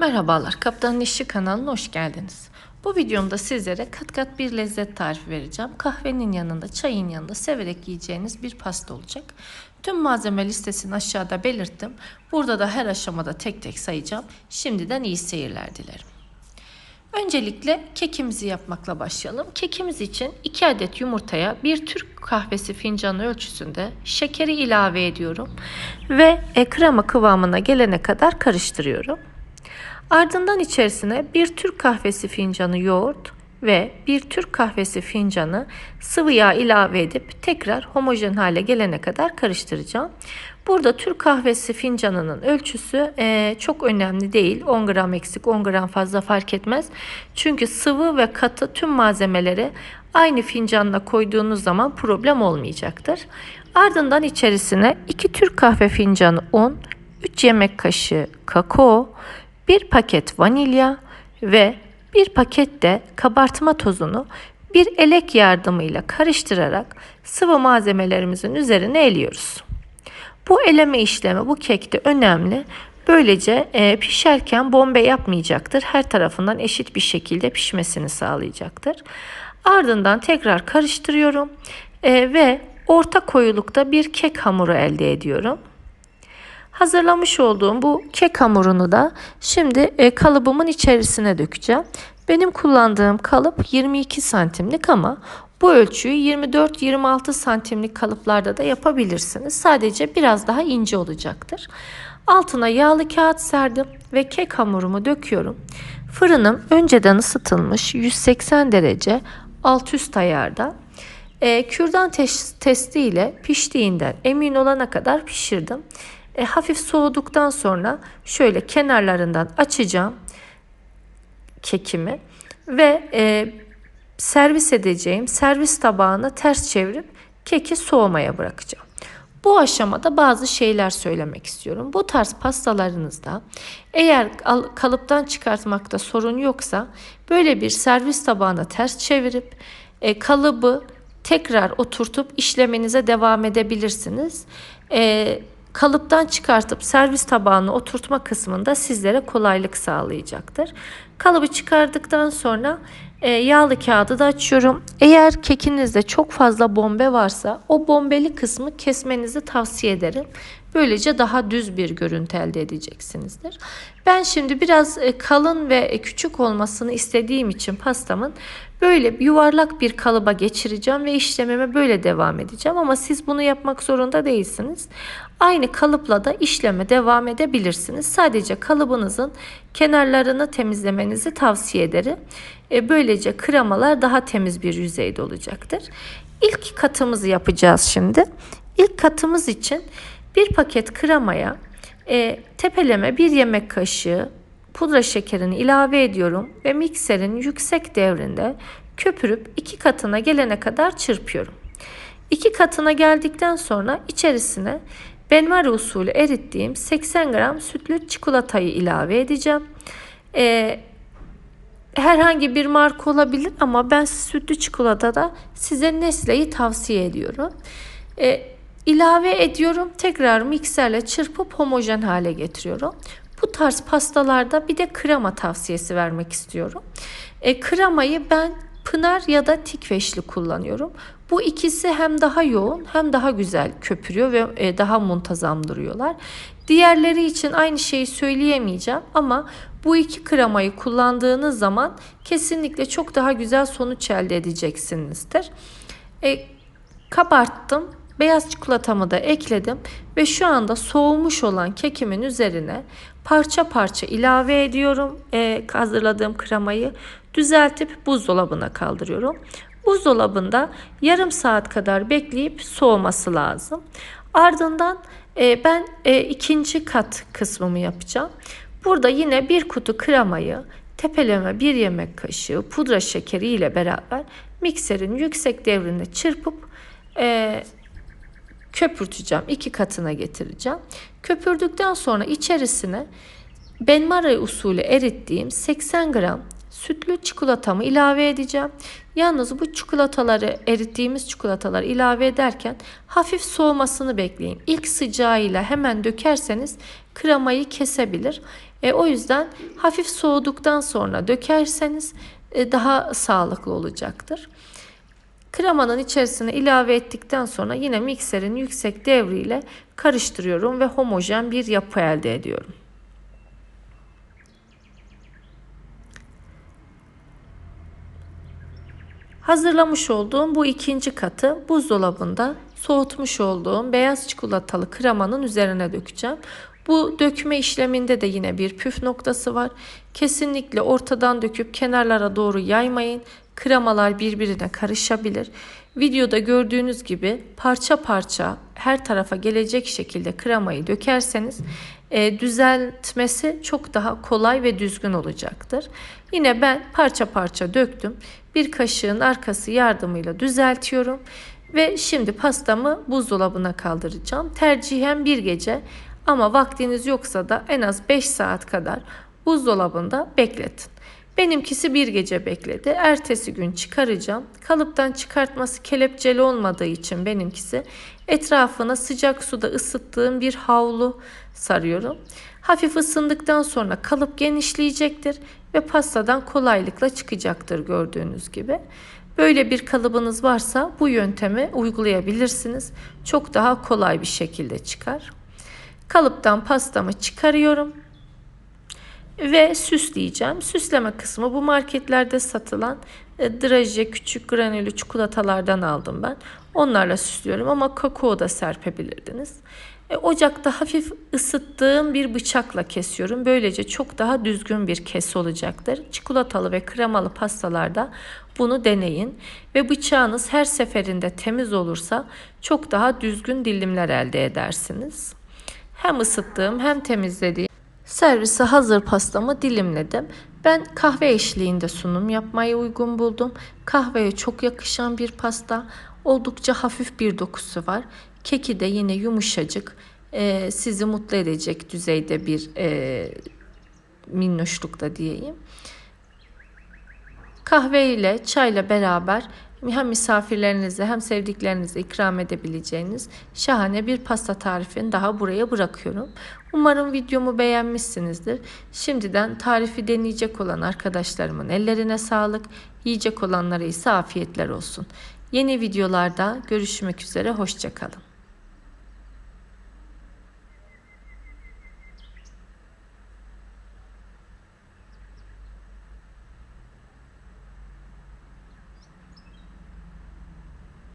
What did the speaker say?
Merhabalar, Kaptanın İşi kanalına hoş geldiniz. Bu videomda sizlere kat kat bir lezzet tarifi vereceğim. Kahvenin yanında, çayın yanında severek yiyeceğiniz bir pasta olacak. Tüm malzeme listesini aşağıda belirttim. Burada da her aşamada tek tek sayacağım. Şimdiden iyi seyirler dilerim. Öncelikle kekimizi yapmakla başlayalım. Kekimiz için 2 adet yumurtaya 1 Türk kahvesi fincanı ölçüsünde şekeri ilave ediyorum ve e, krema kıvamına gelene kadar karıştırıyorum. Ardından içerisine bir Türk kahvesi fincanı yoğurt ve bir Türk kahvesi fincanı sıvı yağ ilave edip tekrar homojen hale gelene kadar karıştıracağım. Burada Türk kahvesi fincanının ölçüsü e, çok önemli değil. 10 gram eksik 10 gram fazla fark etmez. Çünkü sıvı ve katı tüm malzemeleri aynı fincanla koyduğunuz zaman problem olmayacaktır. Ardından içerisine 2 Türk kahve fincanı un, 3 yemek kaşığı kakao, 1 paket vanilya ve 1 paket de kabartma tozunu bir elek yardımıyla karıştırarak sıvı malzemelerimizin üzerine eliyoruz. Bu eleme işlemi bu kekte önemli. Böylece e, pişerken bombe yapmayacaktır. Her tarafından eşit bir şekilde pişmesini sağlayacaktır. Ardından tekrar karıştırıyorum e, ve orta koyulukta bir kek hamuru elde ediyorum. Hazırlamış olduğum bu kek hamurunu da şimdi e, kalıbımın içerisine dökeceğim. Benim kullandığım kalıp 22 santimlik ama bu ölçüyü 24-26 santimlik kalıplarda da yapabilirsiniz. Sadece biraz daha ince olacaktır. Altına yağlı kağıt serdim ve kek hamurumu döküyorum. Fırınım önceden ısıtılmış 180 derece alt üst ayarda. E, kürdan testi ile piştiğinden emin olana kadar pişirdim. E, hafif soğuduktan sonra şöyle kenarlarından açacağım kekimi ve e, servis edeceğim servis tabağına ters çevirip keki soğumaya bırakacağım. Bu aşamada bazı şeyler söylemek istiyorum. Bu tarz pastalarınızda eğer kalıptan çıkartmakta sorun yoksa böyle bir servis tabağına ters çevirip e, kalıbı tekrar oturtup işlemenize devam edebilirsiniz. E, kalıptan çıkartıp servis tabağına oturtma kısmında sizlere kolaylık sağlayacaktır. Kalıbı çıkardıktan sonra e, yağlı kağıdı da açıyorum. Eğer kekinizde çok fazla bombe varsa o bombeli kısmı kesmenizi tavsiye ederim. Böylece daha düz bir görüntü elde edeceksinizdir. Ben şimdi biraz e, kalın ve küçük olmasını istediğim için pastamın böyle yuvarlak bir kalıba geçireceğim ve işlememe böyle devam edeceğim. Ama siz bunu yapmak zorunda değilsiniz. Aynı kalıpla da işleme devam edebilirsiniz. Sadece kalıbınızın kenarlarını temizlemenizi tavsiye ederim. E, böylece kremalar daha temiz bir yüzeyde olacaktır. İlk katımızı yapacağız şimdi. İlk katımız için bir paket kremaya e, tepeleme bir yemek kaşığı pudra şekerini ilave ediyorum ve mikserin yüksek devrinde köpürüp iki katına gelene kadar çırpıyorum. İki katına geldikten sonra içerisine benmari usulü erittiğim 80 gram sütlü çikolatayı ilave edeceğim. Ee, herhangi bir marka olabilir ama ben sütlü çikolatada size Nestle'yi tavsiye ediyorum. Ee, ilave ediyorum. Tekrar mikserle çırpıp homojen hale getiriyorum. Bu tarz pastalarda bir de krema tavsiyesi vermek istiyorum. E, kremayı ben Pınar ya da tikveşli kullanıyorum. Bu ikisi hem daha yoğun hem daha güzel köpürüyor ve e, daha muntazam duruyorlar. Diğerleri için aynı şeyi söyleyemeyeceğim ama bu iki kremayı kullandığınız zaman kesinlikle çok daha güzel sonuç elde edeceksinizdir. E, kabarttım. Beyaz çikolatamı da ekledim ve şu anda soğumuş olan kekimin üzerine parça parça ilave ediyorum e, hazırladığım kremayı. Düzeltip buzdolabına kaldırıyorum. Buzdolabında yarım saat kadar bekleyip soğuması lazım. Ardından e, ben e, ikinci kat kısmımı yapacağım. Burada yine bir kutu kremayı tepeleme bir yemek kaşığı pudra şekeri ile beraber mikserin yüksek devrinde çırpıp e, köpürteceğim. iki katına getireceğim. Köpürdükten sonra içerisine benmari usulü erittiğim 80 gram sütlü çikolatamı ilave edeceğim. Yalnız bu çikolataları erittiğimiz çikolataları ilave ederken hafif soğumasını bekleyin. İlk sıcağıyla hemen dökerseniz kremayı kesebilir. E, o yüzden hafif soğuduktan sonra dökerseniz e, daha sağlıklı olacaktır. Kremanın içerisine ilave ettikten sonra yine mikserin yüksek devriyle karıştırıyorum ve homojen bir yapı elde ediyorum. Hazırlamış olduğum bu ikinci katı buzdolabında soğutmuş olduğum beyaz çikolatalı kremanın üzerine dökeceğim. Bu dökme işleminde de yine bir püf noktası var. Kesinlikle ortadan döküp kenarlara doğru yaymayın. Kremalar birbirine karışabilir. Videoda gördüğünüz gibi parça parça her tarafa gelecek şekilde kremayı dökerseniz e, düzeltmesi çok daha kolay ve düzgün olacaktır. Yine ben parça parça döktüm. Bir kaşığın arkası yardımıyla düzeltiyorum. Ve şimdi pastamı buzdolabına kaldıracağım. Tercihen bir gece ama vaktiniz yoksa da en az 5 saat kadar buzdolabında bekletin. Benimkisi bir gece bekledi. Ertesi gün çıkaracağım. Kalıptan çıkartması kelepçeli olmadığı için benimkisi etrafına sıcak suda ısıttığım bir havlu sarıyorum. Hafif ısındıktan sonra kalıp genişleyecektir ve pastadan kolaylıkla çıkacaktır gördüğünüz gibi. Böyle bir kalıbınız varsa bu yöntemi uygulayabilirsiniz. Çok daha kolay bir şekilde çıkar. Kalıptan pastamı çıkarıyorum ve süsleyeceğim. Süsleme kısmı bu marketlerde satılan e, draje küçük granülü çikolatalardan aldım ben. Onlarla süslüyorum ama kakao da serpebilirdiniz. E, ocakta hafif ısıttığım bir bıçakla kesiyorum. Böylece çok daha düzgün bir kes olacaktır. Çikolatalı ve kremalı pastalarda bunu deneyin ve bıçağınız her seferinde temiz olursa çok daha düzgün dilimler elde edersiniz. Hem ısıttığım hem temizlediğim servise hazır pastamı dilimledim. Ben kahve eşliğinde sunum yapmayı uygun buldum. Kahveye çok yakışan bir pasta. Oldukça hafif bir dokusu var. Keki de yine yumuşacık. E, sizi mutlu edecek düzeyde bir e, minnoşlukta diyeyim. Kahve ile çayla beraber hem misafirlerinize hem sevdiklerinize ikram edebileceğiniz şahane bir pasta tarifini daha buraya bırakıyorum. Umarım videomu beğenmişsinizdir. Şimdiden tarifi deneyecek olan arkadaşlarımın ellerine sağlık, yiyecek olanlara ise afiyetler olsun. Yeni videolarda görüşmek üzere, hoşçakalın.